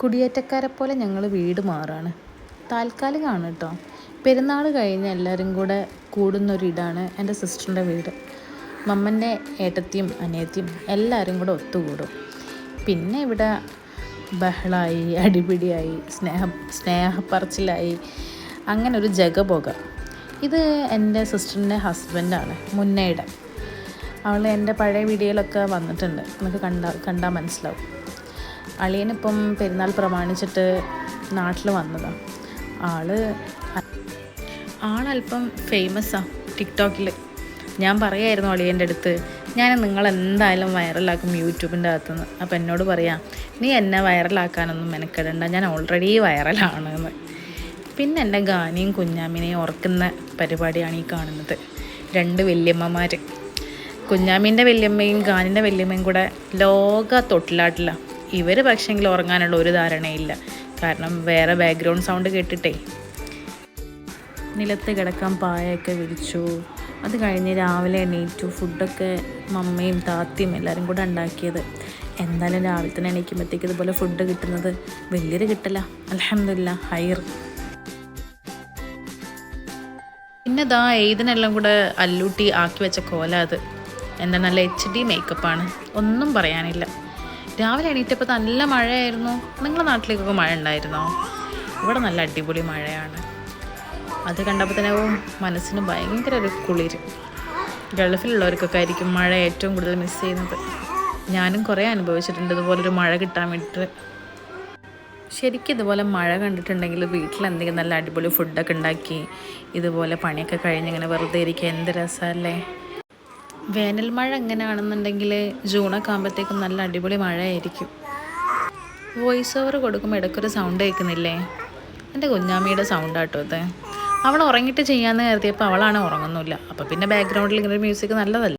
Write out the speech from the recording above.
കുടിയേറ്റക്കാരെ പോലെ ഞങ്ങൾ വീട് മാറാണ്. താൽക്കാലികമാണ് കേട്ടോ പെരുന്നാൾ കഴിഞ്ഞ് എല്ലാവരും കൂടെ കൂടുന്നൊരിടാണ് എന്റെ സിസ്റ്ററിന്റെ വീട്. മമ്മന്റെ ഏട്ടത്തിയും അനിയത്തിയും എല്ലാവരും കൂടെ ഒത്തുകൂടും. പിന്നെ ഇവിടെ ബഹളായി അടിപിടിയായി സ്നേഹ സ്നേഹപ്പറച്ചിലായി അങ്ങനെ ഒരു ജഗപുക ഇത് എന്റെ സിസ്റ്ററിന്റെ ഹസ്ബൻഡാണ് മുന്നയുടെ അവൾ എന്റെ പഴയ വീഡിയോയിലൊക്കെ വന്നിട്ടുണ്ട്. നമുക്ക് കണ്ട കണ്ടാൽ മനസ്സിലാവും. അളിയനിപ്പം പെരുന്നാൾ പ്രമാണിച്ചിട്ട് നാട്ടിൽ വന്നതാണ് ആൾ ആളല്പം ഫേമസാണ് ടിക്ടോക്കിൽ ഞാൻ പറയായിരുന്നു അളിയന്റെ അടുത്ത് ഞാൻ നിങ്ങൾ എന്തായാലും വൈറലാക്കും യൂട്യൂബിന്റെ അകത്തുനിന്ന്. അപ്പം എന്നോട് പറയാം നീ എന്നെ വൈറലാക്കാനൊന്നും മെനക്കെടണ്ട ഞാൻ ഓൾറെഡി വൈറലാണ് എന്ന് പിന്നെ എന്റെ ഗാനിയും കുഞ്ഞാമിനെയും ഓർക്കുന്ന പരിപാടിയാണ് ഈ കാണുന്നത്. രണ്ട് വല്യമ്മമാർ കുഞ്ഞാമീന്റെ വല്യമ്മയും ഗാനിന്റെ വല്യമ്മയും കൂടെ ലോക തൊട്ടിലാട്ടില്ല ഇവർ പക്ഷേങ്കിൽ ഉറങ്ങാനുള്ള ഒരു ധാരണയില്ല. കാരണം വേറെ ബാക്ക്ഗ്രൗണ്ട് സൗണ്ട് കേട്ടിട്ടേ. നിലത്ത് കിടക്കാൻ പായൊക്കെ വിളിച്ചു അത് കഴിഞ്ഞ് രാവിലെ എണീറ്റു. ഫുഡൊക്കെ മമ്മയും താത്തയും എല്ലാവരും കൂടെ ഉണ്ടാക്കിയത്. എന്തായാലും രാവിലെ തന്നെ എണീക്കുമ്പോഴത്തേക്ക് ഇതുപോലെ ഫുഡ് കിട്ടുന്നത് വലിയൊരു കിട്ടല. അലഹമില്ല ഹൈർ. പിന്നെ ദാ ഏതിനെല്ലാം കൂടെ അല്ലൂട്ടി ആക്കി വെച്ച കോല അത്. എന്താ നല്ല എച്ച് ഡി മേക്കപ്പാണ് ഒന്നും പറയാനില്ല. രാവിലെ എണീറ്റപ്പോൾ നല്ല മഴയായിരുന്നു. നിങ്ങളുടെ നാട്ടിലേക്കൊക്കെ മഴ ഉണ്ടായിരുന്നോ? ഇവിടെ നല്ല അടിപൊളി മഴയാണ്. അത് കണ്ടപ്പോൾ തന്നെ മനസ്സിന് ഭയങ്കര ഒരു കുളിര്. ഗൾഫിലുള്ളവർക്കൊക്കെ ആയിരിക്കും മഴ ഏറ്റവും കൂടുതൽ മിസ് ചെയ്യുന്നത്. ഞാനും കുറേ അനുഭവിച്ചിട്ടുണ്ട് ഇതുപോലൊരു മഴ കിട്ടാൻ വേണ്ടിയിട്ട് ശരിക്കും ഇതുപോലെ മഴ കണ്ടിട്ടുണ്ടെങ്കിൽ വീട്ടിൽ എന്തെങ്കിലും നല്ല അടിപൊളി ഫുഡൊക്കെ ഉണ്ടാക്കി ഇതുപോലെ പണിയൊക്കെ കഴിഞ്ഞ് ഇങ്ങനെ വെറുതെ ഇരിക്കുക എന്ത് രസമല്ലേ വേനൽ മഴ എങ്ങനെയാണെന്നുണ്ടെങ്കിൽ ജൂണൊക്കെ ആകുമ്പോഴത്തേക്കും നല്ല അടിപൊളി മഴയായിരിക്കും. വോയിസ് ഓവർ കൊടുക്കുമ്പോൾ ഇടയ്ക്കൊരു സൗണ്ട് കേൾക്കുന്നില്ലേ? എന്റെ കുഞ്ഞാമ്മയുടെ സൗണ്ട് ആട്ടോ അത് അവൾ ഉറങ്ങിയിട്ട് ചെയ്യാമെന്ന് കരുതിയപ്പോൾ അവളാണ് ഉറങ്ങുന്നില്ല. അപ്പോൾ പിന്നെ ബാക്ക്ഗ്രൗണ്ടിൽ ഇങ്ങനെ മ്യൂസിക് നല്ലതല്ല.